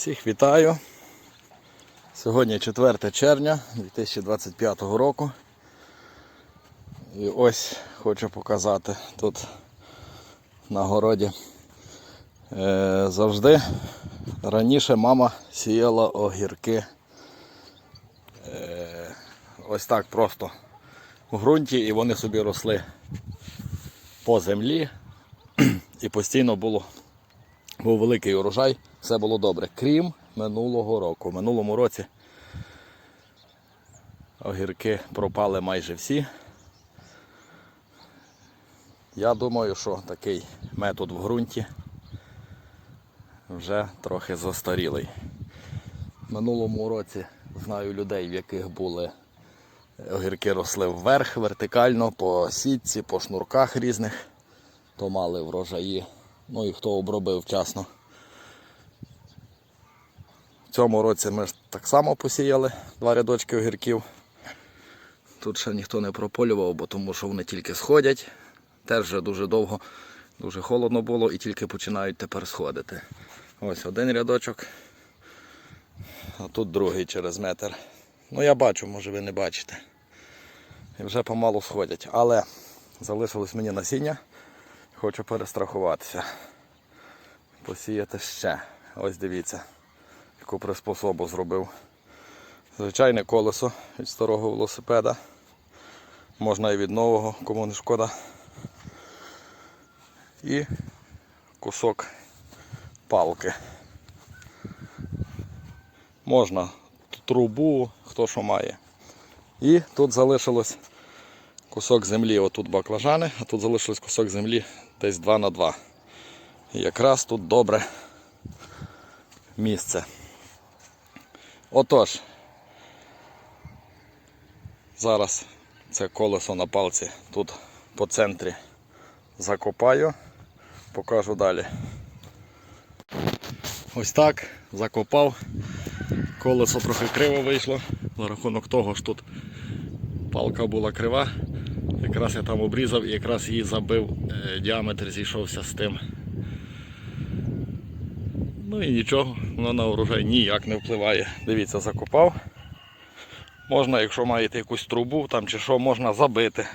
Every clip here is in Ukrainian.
Всіх вітаю. Сьогодні 4 червня 2025 року. І ось хочу показати тут на городі. Е, завжди раніше мама сіяла огірки. Е, ось так просто в ґрунті і вони собі росли по землі. І постійно було був великий урожай, все було добре, крім минулого року. В минулому році огірки пропали майже всі. Я думаю, що такий метод в ґрунті вже трохи застарілий. В минулому році знаю людей, в яких були огірки росли вверх, вертикально, по сітці, по шнурках різних, то мали врожаї. Ну і хто обробив вчасно. Цьому році ми так само посіяли два рядочки огірків. Тут ще ніхто не прополював, бо тому що вони тільки сходять. Теж вже дуже довго, дуже холодно було і тільки починають тепер сходити. Ось один рядочок, а тут другий через метр. Ну я бачу, може ви не бачите. І вже помалу сходять. Але залишилось мені насіння. Хочу перестрахуватися. Посіяти ще. Ось дивіться, яку приспособу зробив. Звичайне колесо від старого велосипеда. Можна і від нового, кому не шкода. І кусок палки. Можна трубу, хто що має. І тут залишилось кусок землі, отут баклажани, а тут залишилось кусок землі десь 2 на 2. І якраз тут добре місце. Отож, зараз це колесо на палці тут по центрі закопаю, покажу далі. Ось так закопав. Колесо трохи криво вийшло, за рахунок того, що тут палка була крива. Якраз я там обрізав і якраз її забив, е, діаметр зійшовся з тим. Ну і нічого, воно на урожай ніяк не впливає. Дивіться, закопав. Можна, якщо маєте якусь трубу там чи що, можна забити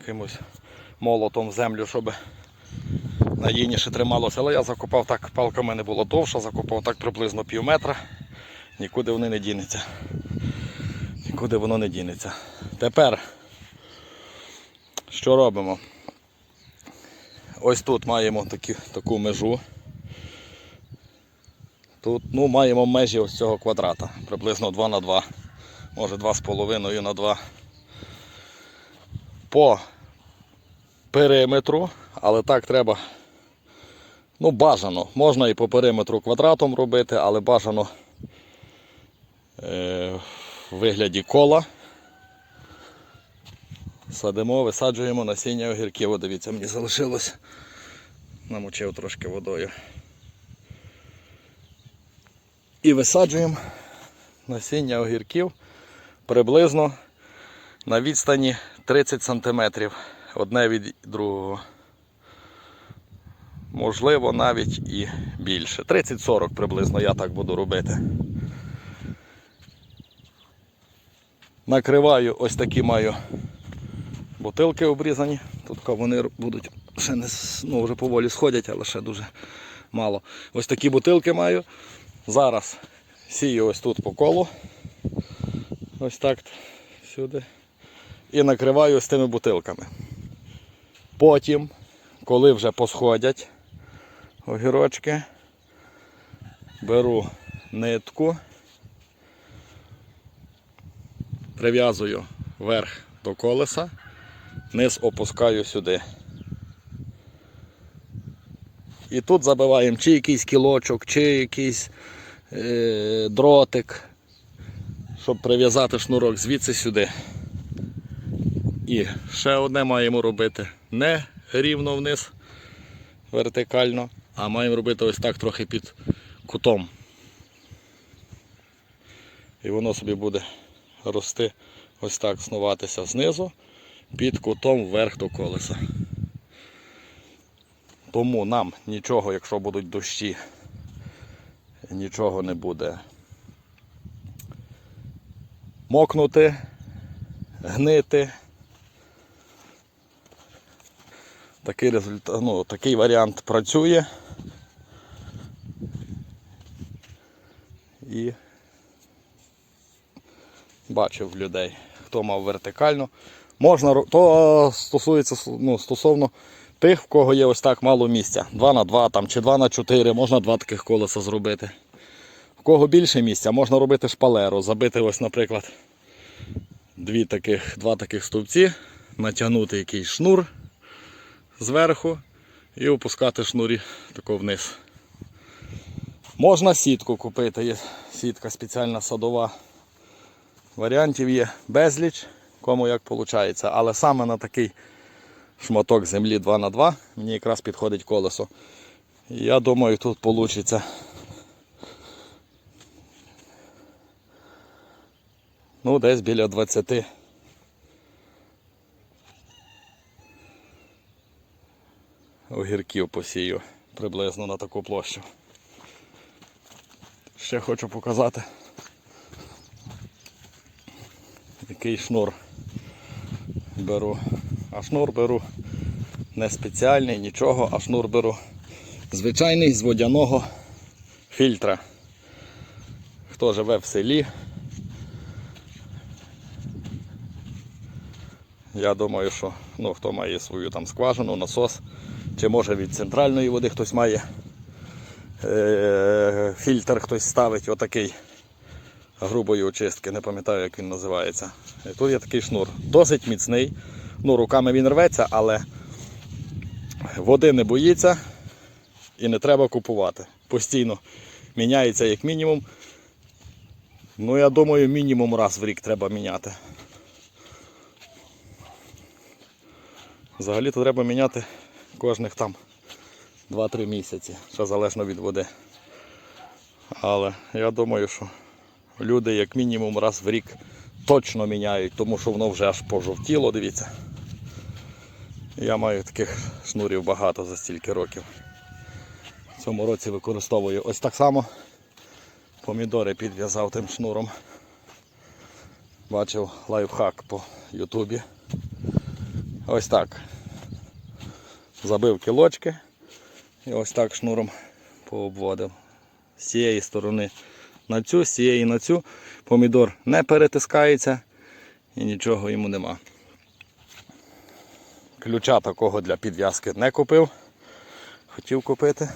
якимось молотом в землю, щоб надійніше трималося. Але я закопав так, палка в мене була довша, закопав так приблизно пів метра. Нікуди вони не дінеться. Нікуди воно не дінеться. Тепер що робимо? Ось тут маємо такі, таку межу. Тут ну, маємо межі ось цього квадрата, приблизно 2 на 2, може 2,5 на 2. По периметру, але так треба ну, бажано. Можна і по периметру квадратом робити, але бажано е, в вигляді кола. Садимо, висаджуємо насіння огірків. Дивіться, мені залишилось. Намочив трошки водою. І висаджуємо насіння огірків приблизно на відстані 30 см одне від другого. Можливо, навіть і більше. 30-40 приблизно я так буду робити. Накриваю ось такі маю бутилки обрізані. Тут вони будуть ще не ну, вже поволі сходять, але ще дуже мало. Ось такі бутилки маю. Зараз сію ось тут по колу. Ось так сюди. І накриваю з тими бутилками. Потім, коли вже посходять огірочки, беру нитку, прив'язую верх до колеса, низ опускаю сюди. І тут забиваємо чи якийсь кілочок, чи якийсь дротик, щоб прив'язати шнурок звідси сюди. І ще одне маємо робити не рівно вниз, вертикально, а маємо робити ось так трохи під кутом. І воно собі буде рости ось так, снуватися знизу під кутом вверх до колеса. Тому нам нічого, якщо будуть дощі, нічого не буде мокнути, гнити. Такий результат, ну, такий варіант працює. І бачив людей, хто мав вертикально. Можна, то стосується ну, стосовно тих, в кого є ось так мало місця. 2 на 2 там, чи 2 на 4, можна два таких колеса зробити. В кого більше місця, можна робити шпалеру, забити ось, наприклад, дві таких, два таких стовпці, натягнути якийсь шнур зверху і опускати шнурі тако вниз. Можна сітку купити, є сітка спеціальна садова. Варіантів є безліч, кому як виходить. Але саме на такий шматок землі 2х2 мені якраз підходить колесо. Я думаю, тут вийде. Ну, десь біля 20 огірків посію приблизно на таку площу. Ще хочу показати, який шнур беру. А шнур беру не спеціальний, нічого, а шнур беру звичайний з водяного фільтра. Хто живе в селі, я думаю, що ну, хто має свою там скважину, насос, чи може від центральної води хтось має е- фільтр хтось ставить, отакий грубої очистки, не пам'ятаю, як він називається. І тут є такий шнур. Досить міцний. Ну, руками він рветься, але води не боїться і не треба купувати. Постійно міняється як мінімум. Ну, я думаю, мінімум раз в рік треба міняти. Взагалі-то треба міняти кожних там 2-3 місяці, що залежно від води. Але я думаю, що люди як мінімум раз в рік точно міняють, тому що воно вже аж пожовтіло, дивіться. Я маю таких шнурів багато за стільки років. В цьому році використовую ось так само. Помідори підв'язав тим шнуром. Бачив лайфхак по Ютубі. Ось так. Забив кілочки і ось так шнуром пообводив. З цієї сторони на цю, з цієї на цю. Помідор не перетискається і нічого йому нема. Ключа такого для підв'язки не купив. Хотів купити.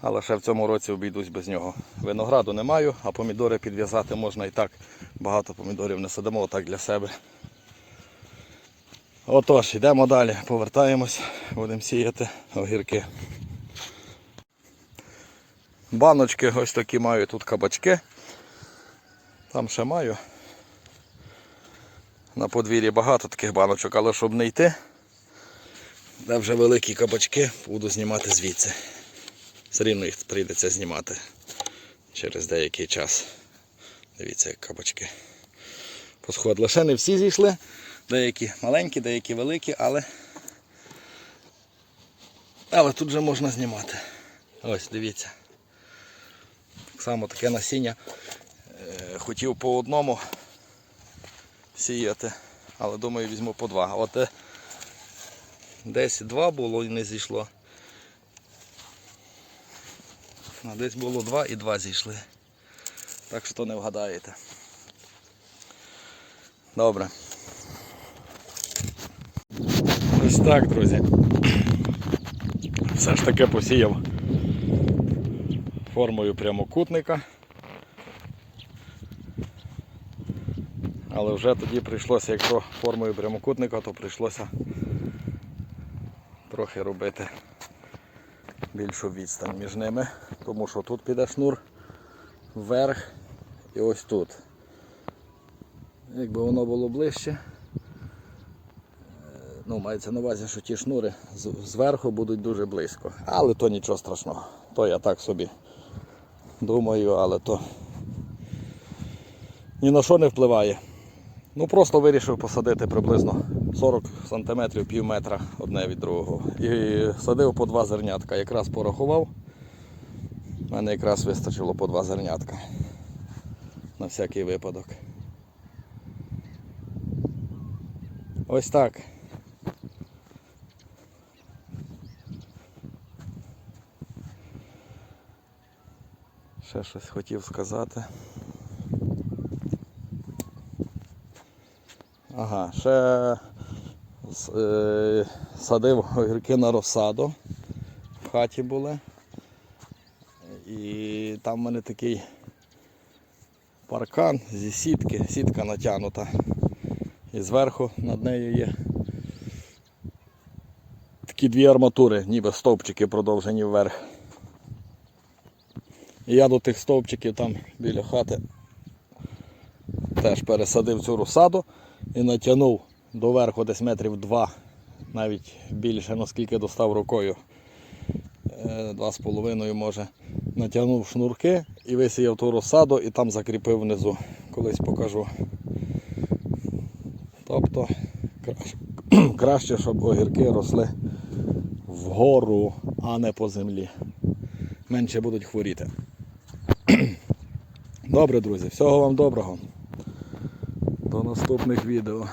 Але ще в цьому році обійдусь без нього. Винограду не маю, а помідори підв'язати можна і так. Багато помідорів не садимо, отак для себе. Отож, йдемо далі, повертаємось, будемо сіяти огірки. Баночки ось такі маю тут кабачки. Там ще маю. На подвір'ї багато таких баночок, але щоб не йти, де вже великі кабачки, буду знімати звідси. Все рівно їх прийдеться знімати через деякий час. Дивіться, як кабачки. Посходили. Ще не всі зійшли. Деякі маленькі, деякі великі, але але тут вже можна знімати. Ось, дивіться. Так само таке насіння. Е, Хотів по одному сіяти, але думаю візьму по два. От е, десь два було і не зійшло. А десь було два і два зійшли. Так що то не вгадаєте. Добре. Ось так, друзі. Все ж таки посіяв формою прямокутника. Але вже тоді прийшлося, якщо формою прямокутника, то прийшлося трохи робити більшу відстань між ними, тому що тут піде шнур вверх і ось тут. Якби воно було ближче, ну, мається на увазі, що ті шнури зверху будуть дуже близько. Але то нічого страшного. То я так собі думаю, але то ні на що не впливає. Ну просто вирішив посадити приблизно 40 см пів метра одне від другого. І садив по два зернятка. Якраз порахував. У мене якраз вистачило по два зернятка. На всякий випадок. Ось так. Ще щось хотів сказати. Ага, ще е, садив огірки на розсаду. В хаті були. І там в мене такий паркан зі сітки, сітка натягнута. І зверху над нею є такі дві арматури, ніби стовпчики продовжені вверх. І я до тих стовпчиків там біля хати теж пересадив цю розсаду і натягнув доверху десь метрів два, навіть більше, наскільки достав рукою. Е, Два з половиною може. Натягнув шнурки і висіяв ту розсаду і там закріпив внизу. Колись покажу. Тобто краще, краще щоб огірки росли вгору, а не по землі. Менше будуть хворіти. Добре, друзі, всього вам доброго. До наступних відео.